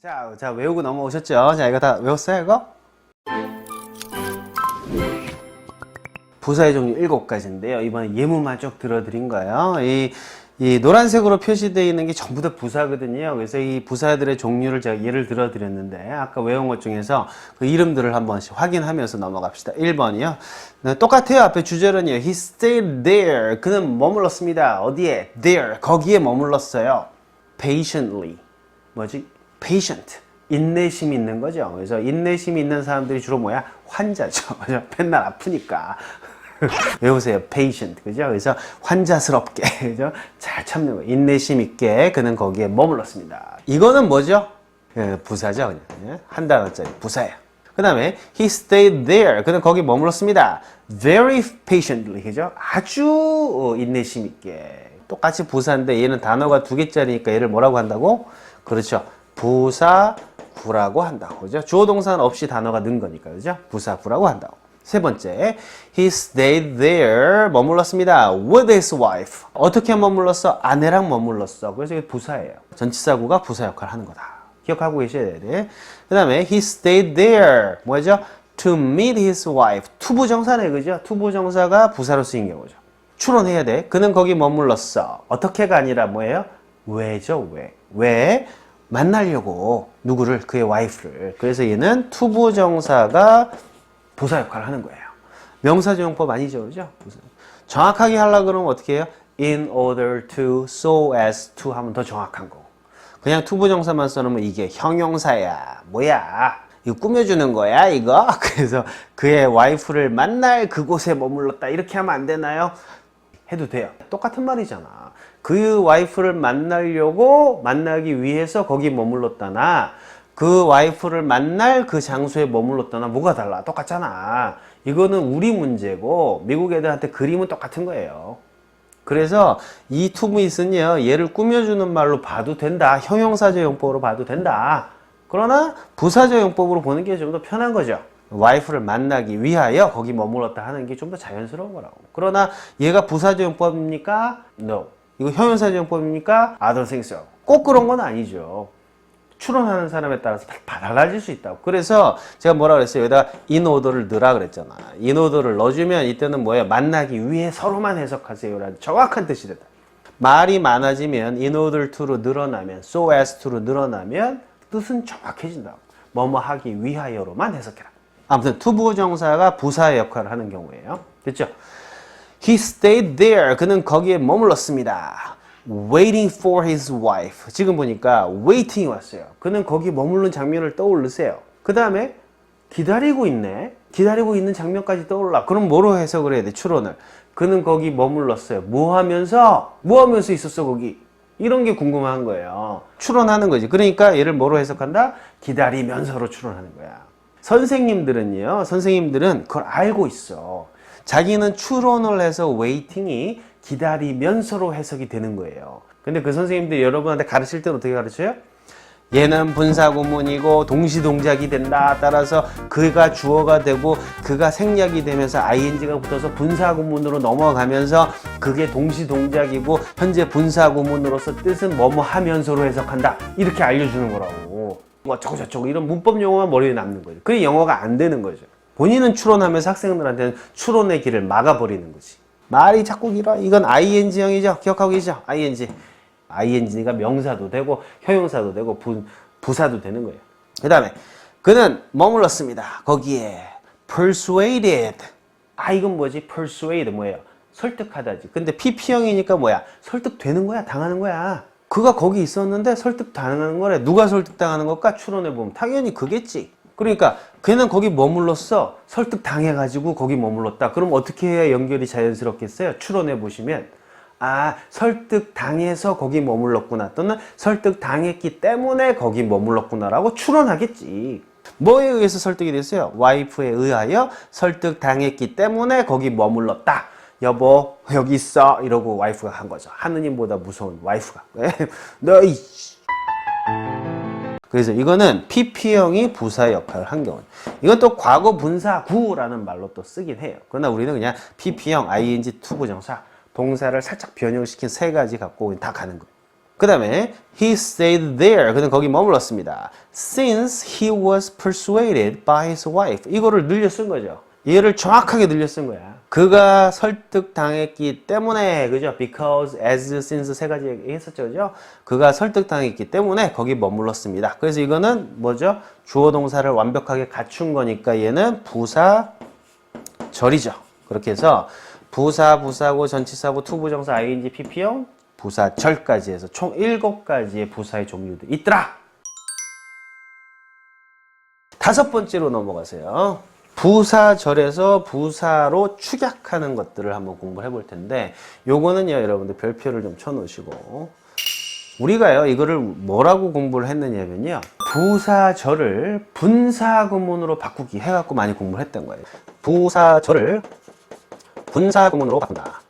자, 자 외우고 넘어오셨죠? 자, 이거 다 외웠어요, 이거? 부사의 종류 일곱 가지인데요. 이번에 예문만 쭉 들어드린 거예요. 이, 이 노란색으로 표시되어 있는 게 전부 다 부사거든요. 그래서 이 부사들의 종류를 제가 예를 들어드렸는데, 아까 외운 것 중에서 그 이름들을 한 번씩 확인하면서 넘어갑시다. 1번이요. 똑같아요. 앞에 주절은요. He stayed there. 그는 머물렀습니다. 어디에? There. 거기에 머물렀어요. Patiently. 뭐지? Patient. 인내심이 있는 거죠. 그래서 인내심이 있는 사람들이 주로 뭐야? 환자죠. 그죠? 맨날 아프니까. 외우세요. patient. 그죠? 그래서 환자스럽게. 그죠? 잘 참는 거. 인내심 있게 그는 거기에 머물렀습니다. 이거는 뭐죠? 예, 부사죠. 그냥. 예? 한 단어짜리 부사예요. 그 다음에 he stayed there. 그는 거기 머물렀습니다. very patiently. 그죠? 아주 어, 인내심 있게. 똑같이 부사인데 얘는 단어가 두 개짜리니까 얘를 뭐라고 한다고? 그렇죠. 부사구라고 한다고. 그죠? 주어 동사는 없이 단어가 는 거니까. 그죠? 부사구라고 한다고. 세 번째, he stayed there 머물렀습니다. with his wife. 어떻게 머물렀어? 아내랑 머물렀어. 그래서 이게 부사예요. 전치사구가 부사 역할을 하는 거다. 기억하고 계셔야 돼. 그 다음에 he stayed there 뭐죠? to meet his wife. 투부정사네 그죠? 투부정사가 부사로 쓰인 경우죠. 추론해야 돼. 그는 거기 머물렀어. 어떻게가 아니라 뭐예요? 왜죠? 왜? 왜? 만나려고 누구를 그의 와이프를. 그래서 얘는 투부정사가 부사 역할을 하는 거예요. 명사조용법 아니죠, 그죠? 정확하게 하려 그러면 어떻게 해요? In order to, so as to 하면 더 정확한 거고. 그냥 투부정사만 써놓으면 이게 형용사야. 뭐야? 이거 꾸며주는 거야, 이거? 그래서 그의 와이프를 만날 그곳에 머물렀다. 이렇게 하면 안 되나요? 해도 돼요. 똑같은 말이잖아. 그 와이프를 만나려고 만나기 위해서 거기 머물렀다나 그 와이프를 만날 그 장소에 머물렀다나 뭐가 달라? 똑같잖아. 이거는 우리 문제고 미국 애들한테 그림은 똑같은 거예요. 그래서 이 투미스는요 얘를 꾸며주는 말로 봐도 된다. 형용사적 용법으로 봐도 된다. 그러나 부사적 용법으로 보는 게 좀 더 편한 거죠. 와이프를 만나기 위하여 거기 머물렀다 하는 게 좀 더 자연스러운 거라고. 그러나 얘가 부사적 용법입니까? No. 이거 형용사적 용법입니까? I don't think so. 꼭 그런 건 아니죠. 추론하는 사람에 따라서 다 달라질 수 있다고. 그래서 제가 뭐라 그랬어요? 여기다가 인오더를 넣으라 그랬잖아. 인오더를 넣어주면 이때는 뭐예요? 만나기 위해 서로만 해석하세요라는 정확한 뜻이 된다. 말이 많아지면 order to로 늘어나면 so as to로 늘어나면 뜻은 정확해진다고. 뭐뭐 하기 위하여로만 해석해라. 아무튼 투부정사가 부사의 역할을 하는 경우예요. 됐죠? He stayed there. 그는 거기에 머물렀습니다. waiting for his wife. 지금 보니까 waiting이 왔어요. 그는 거기 머무른 장면을 떠올르세요. 그 다음에 기다리고 있네. 기다리고 있는 장면까지 떠올라. 그럼 뭐로 해석을 해야 돼? 추론을. 그는 거기 머물렀어요. 뭐 하면서? 뭐 하면서 있었어, 거기? 이런 게 궁금한 거예요. 추론하는 거지. 그러니까 얘를 뭐로 해석한다? 기다리면서로 추론하는 거야. 선생님들은요, 선생님들은 그걸 알고 있어. 자기는 추론을 해서 웨이팅이 기다리면서로 해석이 되는 거예요. 근데 그 선생님들 여러분한테 가르칠 때는 어떻게 가르쳐요? 얘는 분사구문이고 동시동작이 된다. 따라서 그가 주어가 되고 그가 생략이 되면서 ing가 붙어서 분사구문으로 넘어가면서 그게 동시동작이고 현재 분사구문으로서 뜻은 뭐뭐 하면서로 해석한다. 이렇게 알려주는 거라고. 뭐 저거 저거 이런 문법 용어만 머리에 남는 거죠. 그게 영어가 안 되는 거죠. 본인은 추론하면서 학생들한테는 추론의 길을 막아버리는 거지. 말이 자꾸 길어. 이건 ing형이죠. 기억하고 계시죠? ing. ing가 명사도 되고 형용사도 되고 부, 부사도 되는 거예요. 그 다음에 그는 머물렀습니다. 거기에 persuaded. 아 이건 뭐지? persuade 뭐예요? 설득하다지. 근데 pp형이니까 뭐야? 설득되는 거야? 당하는 거야? 그가 거기 있었는데 설득당하는 거래. 누가 설득당하는 걸까? 추론해 보면 당연히 그겠지. 그러니까 걔는 거기 머물렀어. 설득 당해 가지고 거기 머물렀다. 그럼 어떻게 해야 연결이 자연스럽겠어요? 추론해 보시면 아 설득 당해서 거기 머물렀구나 또는 설득 당했기 때문에 거기 머물렀구나라고 추론하겠지. 뭐에 의해서 설득이 됐어요? 와이프에 의하여 설득 당했기 때문에 거기 머물렀다. 여보 여기 있어 이러고 와이프가 한 거죠. 하느님보다 무서운 와이프가. 너이 그래서 이거는 PP형이 부사 역할을 한 경우. 또 과거 분사 구라는 말로 또 쓰긴 해요. 그러나 우리는 그냥 PP형, ING 투부정사, 동사를 살짝 변형시킨 세 가지 갖고 다 가는 거예요. 그 다음에 he stayed there. 그는 거기 머물렀습니다. Since he was persuaded by his wife. 이거를 늘려 쓴 거죠. 얘를 정확하게 늘려 쓴 거야. 그가 설득당했기 때문에, 그죠? Because, as, since 세 가지 얘기했었죠, 그죠? 그가 설득당했기 때문에 거기 머물렀습니다. 그래서 이거는 뭐죠? 주어 동사를 완벽하게 갖춘 거니까 얘는 부사 절이죠. 그렇게 해서 부사, 부사고, 전치사고, 투부정사, ing, pp형, 부사 절까지 해서 총 7가지의 부사의 종류들이 있더라. 다섯 번째로 넘어가세요. 부사절에서 부사로 축약하는 것들을 한번 공부를 해볼 텐데 요거는요 여러분들 별표를 좀 쳐 놓으시고 우리가요 이거를 뭐라고 공부를 했느냐면요 부사절을 분사구문으로 바꾸기 해갖고 많이 공부를 했던 거예요 부사절을 분사구문으로 바꾼다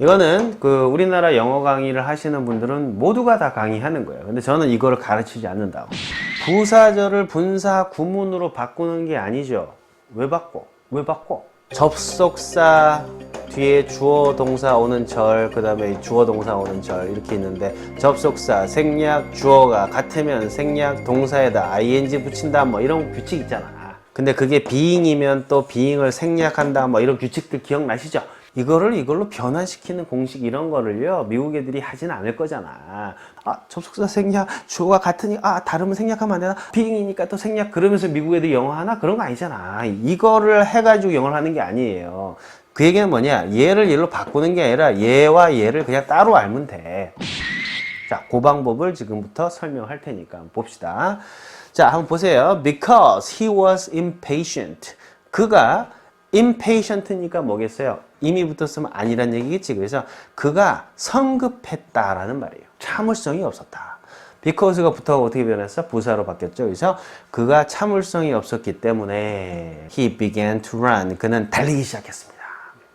이거는 그 우리나라 영어 강의를 하시는 분들은 모두가 다 강의하는 거예요. 근데 저는 이거를 가르치지 않는다고. 부사절을 분사 구문으로 바꾸는 게 아니죠. 왜 바꿔? 왜 바꿔? 접속사 뒤에 주어 동사 오는 절, 그 다음에 주어 동사 오는 절 이렇게 있는데 접속사, 생략, 주어가 같으면 생략, 동사에다 ing 붙인다 뭐 이런 규칙 있잖아. 근데 그게 being이면 또 being을 생략한다 뭐 이런 규칙들 기억나시죠? 이거를 이걸로 변환시키는 공식 이런 거를요 미국 애들이 하진 않을 거잖아. 아 접속사 생략 주어가 같으니 아 다르면 생략하면 안 되나? 비잉이니까 또 생략 그러면서 미국 애들이 영어 하나? 그런 거 아니잖아. 이거를 해가지고 영어를 하는 게 아니에요. 그 얘기는 뭐냐? 얘를 얘로 바꾸는 게 아니라 얘와 얘를 그냥 따로 알면 돼. 자, 그 방법을 지금부터 설명할 테니까 봅시다. 자, 한번 보세요. Because he was impatient. 그가 impatient니까 뭐겠어요? 이미 붙었으면 아니란 얘기겠지. 그래서 그가 성급했다라는 말이에요. 참을성이 없었다. because가 붙어가 어떻게 변했어? 부사로 바뀌었죠. 그래서 그가 참을성이 없었기 때문에 he began to run. 그는 달리기 시작했습니다.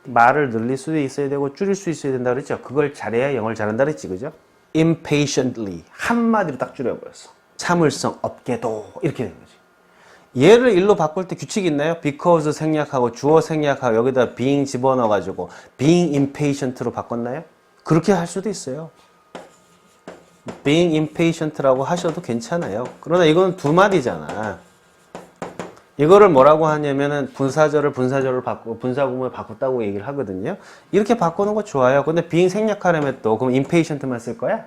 말을 늘릴 수도 있어야 되고 줄일 수 있어야 된다 그랬죠. 그걸 잘해야 영어를 잘한다 그랬지. 그죠? impatiently 한마디로 딱 줄여버렸어. 참을성 없게도 이렇게 된 거지. 얘를 일로 바꿀 때 규칙이 있나요? because 생략하고 주어 생략하고 여기다 being 집어넣어 가지고 being impatient로 바꿨나요? 그렇게 할 수도 있어요. being impatient라고 하셔도 괜찮아요. 그러나 이건 두 마디잖아. 이거를 뭐라고 하냐면은 분사절을 분사절로 바꾸고 분사구문을 바꿨다고 얘기를 하거든요. 이렇게 바꾸는 거 좋아요. 근데 being 생략하려면 또 그럼 impatient만 쓸 거야?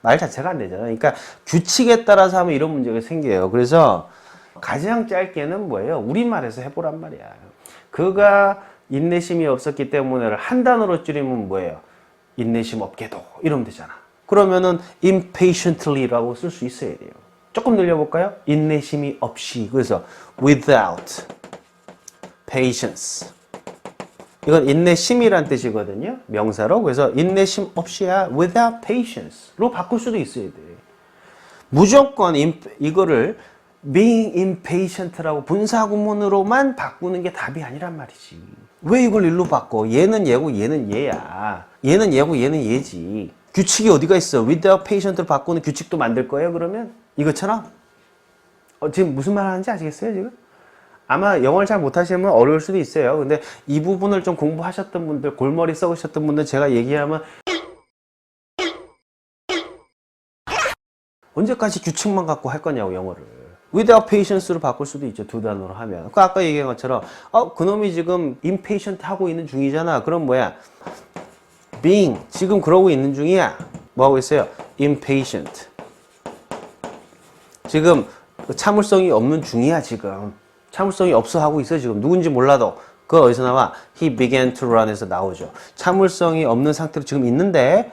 말 자체가 안 되잖아. 그러니까 규칙에 따라서 하면 이런 문제가 생겨요. 그래서 가장 짧게는 뭐예요? 우리말에서 해보란 말이야. 그가 인내심이 없었기 때문에를 한 단어로 줄이면 뭐예요? 인내심 없게도 이러면 되잖아. 그러면은 impatiently라고 쓸 수 있어야 돼요. 조금 늘려볼까요? 인내심이 없이 그래서 without patience 이건 인내심이란 뜻이거든요. 명사로. 그래서 인내심 없이야 without patience로 바꿀 수도 있어야 돼. 무조건 임- 이거를 being impatient라고 분사구문으로만 바꾸는 게 답이 아니란 말이지. 왜 이걸 일로 바꿔? 얘는 얘고 얘는 얘야. 얘는 얘고 얘는 얘지. 규칙이 어디가 있어? without patient로 바꾸는 규칙도 만들 거예요, 그러면? 이것처럼? 어, 지금 무슨 말 하는지 아시겠어요, 지금? 아마 영어를 잘 못하시면 어려울 수도 있어요. 근데 이 부분을 좀 공부하셨던 분들, 골머리 썩으셨던 분들 제가 얘기하면 언제까지 규칙만 갖고 할 거냐고 영어를. Without patience로 바꿀 수도 있죠. 두 단어로 하면. 그 아까 얘기한 것처럼 어 그놈이 지금 impatient 하고 있는 중이잖아. 그럼 뭐야? being 지금 그러고 있는 중이야. 뭐 하고 있어요? impatient. 지금 참을성이 없는 중이야 지금. 참을성이 없어 하고 있어 지금. 누군지 몰라도. 그 어디서 나와? He began to run에서 나오죠. 참을성이 없는 상태로 지금 있는데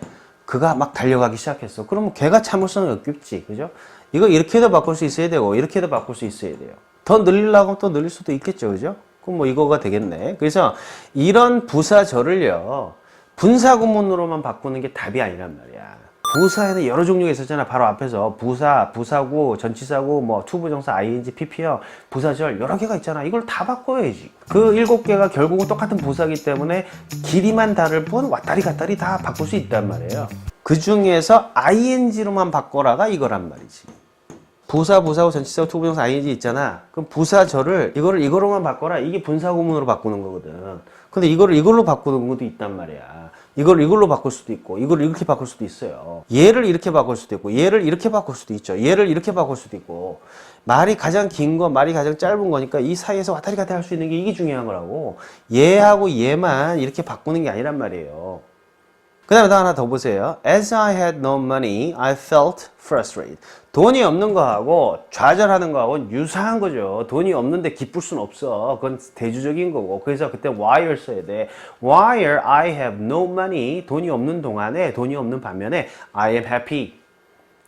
그가 막 달려가기 시작했어. 그러면 걔가 참을성이 없겠지. 그죠? 이거 이렇게도 바꿀 수 있어야 되고 이렇게도 바꿀 수 있어야 돼요. 더 늘리려고 또 늘릴 수도 있겠죠. 그죠? 그럼 뭐 이거가 되겠네. 그래서 이런 부사절을요. 분사구문으로만 바꾸는 게 답이 아니란 말이야. 부사에는 여러 종류가 있었잖아. 바로 앞에서 부사, 부사구, 전치사구, 뭐 투부정사, ing, pp요, 부사절 여러 개가 있잖아. 이걸 다 바꿔야지. 그 일곱 개가 결국은 똑같은 부사기 때문에 길이만 다를 뿐 왔다리 갔다리 다 바꿀 수 있단 말이에요. 그 중에서 ing로만 바꿔라가 이거란 말이지. 부사, 부사구, 전치사구, 투부정사, ing 있잖아. 그럼 부사절을 이거를 이거로만 바꿔라. 이게 분사구문으로 바꾸는 거거든. 근데 이거를 이걸로 바꾸는 것도 있단 말이야. 이걸 이걸로 바꿀 수도 있고 이걸 이렇게 바꿀 수도 있어요. 얘를 이렇게 바꿀 수도 있고 얘를 이렇게 바꿀 수도 있죠. 얘를 이렇게 바꿀 수도 있고 말이 가장 긴 거, 말이 가장 짧은 거니까 이 사이에서 왔다리 갔다리 할수 있는 게 이게 중요한 거라고. 얘하고 얘만 이렇게 바꾸는 게 아니란 말이에요. 그 다음에 하나 더 보세요. As I had no money, I felt frustrated. 돈이 없는 거하고 좌절하는 거하고 유사한 거죠. 돈이 없는데 기쁠 순 없어. 그건 대주적인 거고. 그래서 그때 while 써야 돼. While I have no money, 돈이 없는 동안에, 돈이 없는 반면에 I am happy.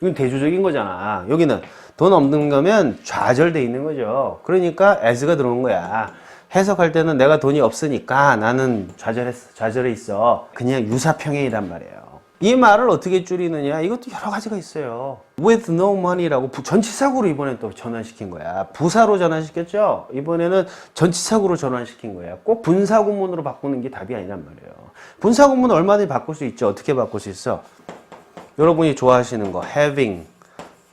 이건 대조적인 거잖아. 여기는 돈 없는 거면 좌절돼 있는 거죠. 그러니까 as가 들어온 거야. 해석할 때는 내가 돈이 없으니까 나는 좌절했어, 좌절해 있어. 그냥 유사평행이란 말이에요. 이 말을 어떻게 줄이느냐? 이것도 여러 가지가 있어요. with no money라고 부- 전치사구로 이번엔 또 전환시킨 거야. 부사로 전환시켰죠? 이번에는 전치사구로 전환시킨 거야. 꼭 분사구문으로 바꾸는 게 답이 아니란 말이에요. 분사구문 얼마든지 바꿀 수 있죠. 어떻게 바꿀 수 있어? 여러분이 좋아하시는 거 having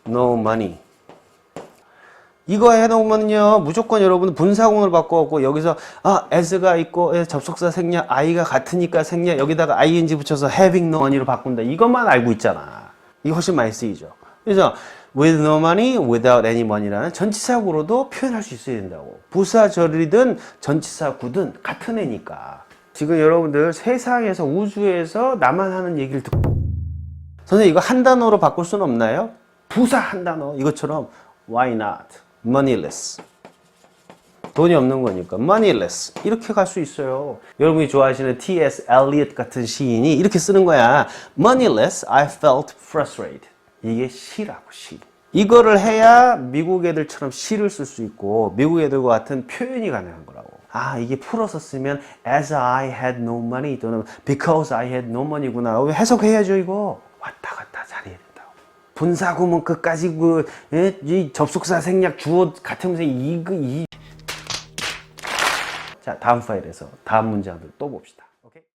no money 이거 해놓으면요 무조건 여러분 분사구문을 바꿔갖고 여기서 아 as가 있고 예, 접속사 생략 i가 같으니까 생략 여기다가 ing 붙여서 having no money로 바꾼다. 이것만 알고 있잖아. 이게 훨씬 많이 쓰이죠. 그래서 with no money, without any money라는 전치사구로도 표현할 수 있어야 된다고. 부사절이든 전치사구든 같은 애니까. 지금 여러분들 세상에서 우주에서 나만 하는 얘기를 듣고. 선생님 이거 한 단어로 바꿀 수는 없나요? 부사 한 단어 이것처럼 why not moneyless 돈이 없는 거니까 moneyless 이렇게 갈 수 있어요. 여러분이 좋아하시는 T.S. 엘리엇 같은 시인이 이렇게 쓰는 거야. moneyless I felt frustrated. 이게 시라고 시. 이거를 해야 미국 애들처럼 시를 쓸 수 있고 미국 애들과 같은 표현이 가능한 거라고. 아 이게 풀어서 쓰면 as I had no money 또는 because I had no money구나. 해석해야죠 이거. 왔다 분사구문 끝까지 그, 예? 이 접속사 생략 주어 같으면서 이거, 이. 자, 다음 파일에서 다음 문제들 또 봅시다.